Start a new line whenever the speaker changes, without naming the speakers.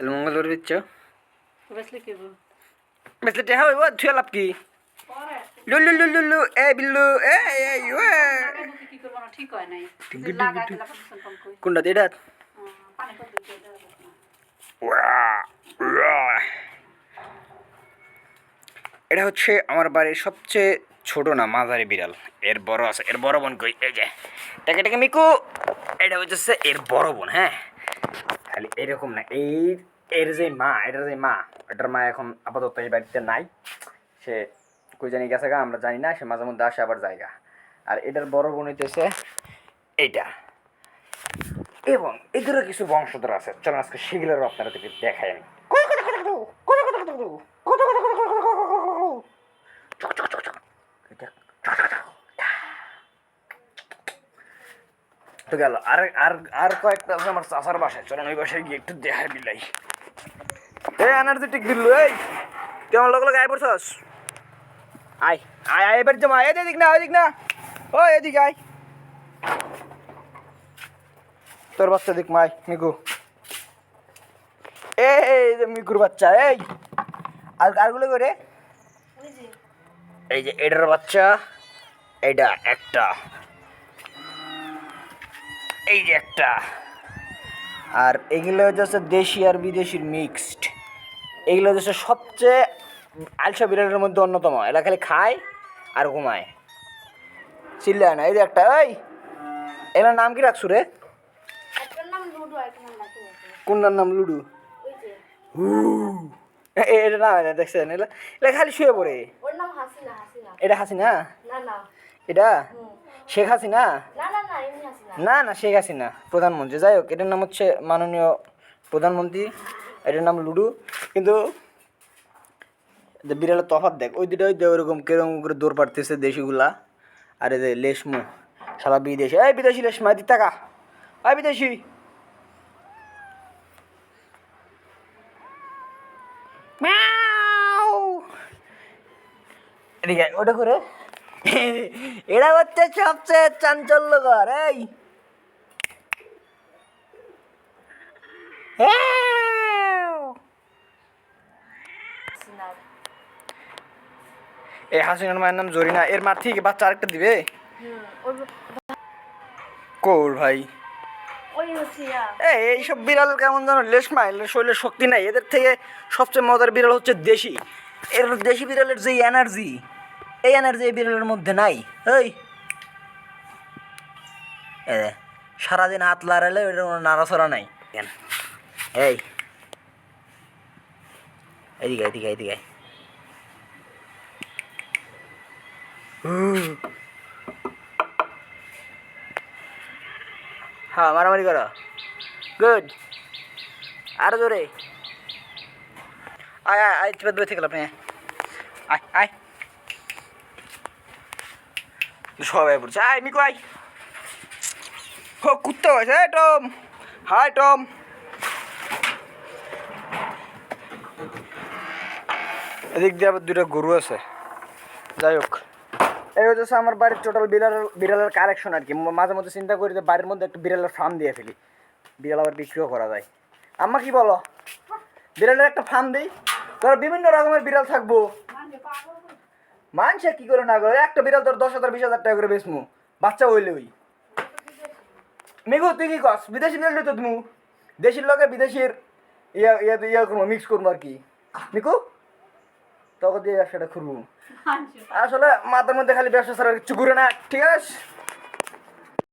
তাহলে মঙ্গলবার বিচ্ছ
বেসলে?
টেহা হইব থুয়া লাভ কি লুলু লুলু লুলু এ বিল্লু এ এ
হয় কই
কোনটা এটা এটা হচ্ছে আমার বাড়ির সবচেয়ে ছোট না মাঝারি বিড়াল এর বড় আছে এর বড় বোন কই এই যে টাকে টাকে মিকু এটা হচ্ছে এর বড় বোন হ্যাঁ খালি এরকম না এই এর যে মা এটার যে মা। এটার মা এখন আপাতত এই বাড়িতে নাই। সে কই জানি গেছে গা, আমরা জানি না, সে মাঝে মধ্যে আসে, আবার জায়গা আর এটার বড় বোন হইতেছে এইটা। এবং এদেরও কিছু বংশধর আছে। চলো আজকে সেগুলোরও আপনারা থেকে দেখাই আমি। তো গেল। আর আর আর কয়েকটা আছে আমার চাষার বাসায়। চলেন ওই বাসায় গিয়ে একটু দেখাই বিলাই। এই এনার্জেটিক দিল্লু এই তুই আমার লোক লোক আয় পড়ছস? আয় আয় আয়, এবার জমা এদিক না ওইদিক না। ও এদিক আয়। তোর বাচ্চা দিক মাই মিকু এই যে মিকুর বাচ্চা, এই। আর কারগুলো করে? এই যে এটার বাচ্চা এইটা একটা। এই যে একটা। আর এগুলো হচ্ছে দেশি আর বিদেশির মিক্সড এগুলো হচ্ছে সবচেয়ে আলসা বিড়ালের মধ্যে অন্যতম। এরা খালি খায় আর ঘুমায়। চিল্লায় না এই যে একটা এই! এটার নাম কি রাখছো রে? কোনটার নাম লুডু? এটা না এটা দেখছেন? এটা এটা খালি শুয়ে পড়ে। এটা হাসিনা? এটা? শেখ হাসিনা।
না না
শেখ হাসিনা প্রধানমন্ত্রী। যাই হোক এটার নাম হচ্ছে মাননীয় প্রধানমন্ত্রী। এটার নাম লুডু। কিন্তু বিড়ালের তফাৎ দেখ, ওই দুটো যে ওরকম কেরকম করে দৌড় পাড়তেছে দেশিগুলা। আর এই যে লেশমু সারা বিদেশি। এই বিদেশি লেশমা দিক টাকা ওই বিদেশি। এদিকে ওটা করে। এটা হচ্ছে সবচেয়ে চাঞ্চল্যকর, এই। হ্যাঁ।
হাসিনা
এই হাসিনার মায়ের নাম জরিনা। এর মা ঠিক বাচ্চা আরেকটা দিবে? কোর ভাই। এইসব বিড়াল কেমন যেন লেশমা এর শরীরে শক্তি নাই। এদের থেকে সবচেয়ে মজার বিড়াল হচ্ছে দেশি। এর দেশি বিড়ালের যে এনার্জি এই এনার্জি এই বিড়ালের মধ্যে নাই। এই। সারাদিন হাত লাড়ালে ওইটার কোনো নাড়াচড়া নাই। এই। এদিকে এদিকে এদিকে আয়। হুম। হ্যাঁ মারামারি করো। গুড আরও জোরে। আয় আয় আয় চেপে দূরে থেকে আপনি আয় আয়। সবাই পড়ছে। আয়, মিকু, আয়। ও কুত্তা হয়েছে। টম। Hi, Tom. এদিক দিয়ে আবার দুটো গরু আছে। যাই হোক। এই হচ্ছে আমার বাড়ির টোটাল বিড়াল, বিড়ালের কালেকশন আর কি। মাঝে মধ্যে চিন্তা করি যে বাড়ির মধ্যে একটা বিড়ালের ফার্ম দিয়ে ফেলি। বিড়াল আবার বিক্রিও করা যায়। আম্মা, কি বলো? বিড়ালের একটা ফার্ম দিই। তোর বিভিন্ন রকমের বিড়াল থাকব। মানুষে কি করে না করে? একটা বিড়াল তোর দশ হাজার, বিশ হাজার টাকা করে বেচমু। বাচ্চা হইলে ওই। মেঘু তুই কি কস বিদেশি বিড়াল তো তুমি দেশির লগে বিদেশির ইয়া ইয়া ইয়া করব মিক্স করব আর কি। মিকু তোকে দিয়ে ব্যবসাটা খুলবো আসলে মাথার মধ্যে খালি ব্যবসা ছাড়া কিছু ঘুরে না ঠিক আছে?